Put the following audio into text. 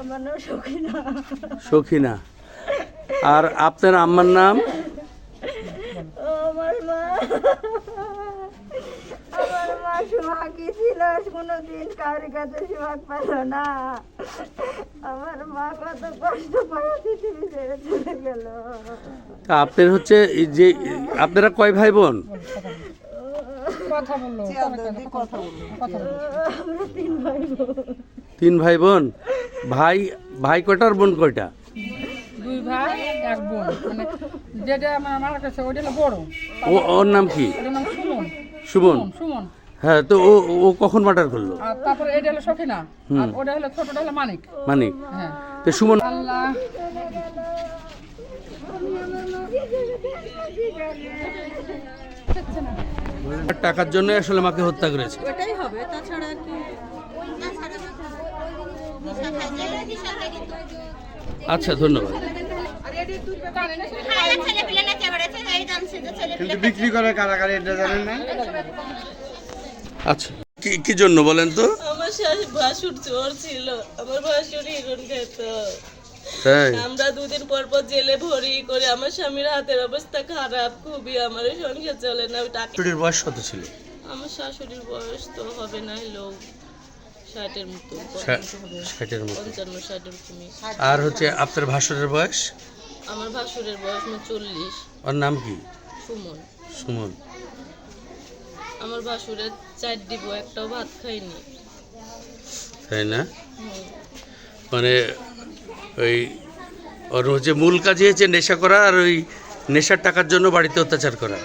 আমার নাম সখিনা। সখিনা। আর আপনার আম্মার নাম? আমার মা। আমার মা সোহাগী ছিল কোনোদিন কারোর কাছে সোহাগ পেল না। আমার মা কত কষ্ট করে পৃথিবী ছেড়ে চলে গেল। আপনার হচ্ছে যে আপনারা কয় ভাই বোন? কথা বলল কথা বলল কথা তিন ভাই বোন। তিন ভাই ভাই কয়টার বোন কয়টা? দুই ভাই এক বোন। মানে যেটা আমার মারা কাছে ওইটা হলো বড়। ও ওর নাম কি? ওটার নাম সুমন। সুমন? সুমন হ্যাঁ তো ও ও কখন মার্ডার করল? আর তারপরে এটা হলো সখিনা আর ওটা হলো ছোটটা হলো মানিক। মানিক। হ্যাঁ। তো সুমন আল্লাহ। টাকার জন্য আসলে মাকে হত্যা করেছে। ওটাই হবে তাছাড়া কি। আচ্ছা ধন্যবাদ। কিন্তু বিক্রি করে কারাগারে এটা জানেন না? আচ্ছা। কি কি জন্য বলেন তো? আমার ভাসুর চোর ছিল। আমার খেত। আমরা দুদিন পর পর জেলে ভরি করে আমার স্বামীর হাতের অবস্থা খারাপ খুবই আমার সংসার চলে না। ওই টাকা বয়স কত ছিল? আমার শাশুড়ির বয়স তো হবে না লোক। ষাটের মতো ষাটের মতো। পঞ্চান্ন ষাটের তুমি আর হচ্ছে আপনার ভাসুরের বয়স? আমার ভাসুরের বয়স চল্লিশ। ওর নাম কি? সুমন। সুমন। আমার ভাসুরের চার দিব একটাও ভাত খাইনি। তাই না? মানে ওই ওর হচ্ছে মূল কাজই হচ্ছে নেশা করা আর ওই নেশার টাকার জন্য বাড়িতে অত্যাচার করা।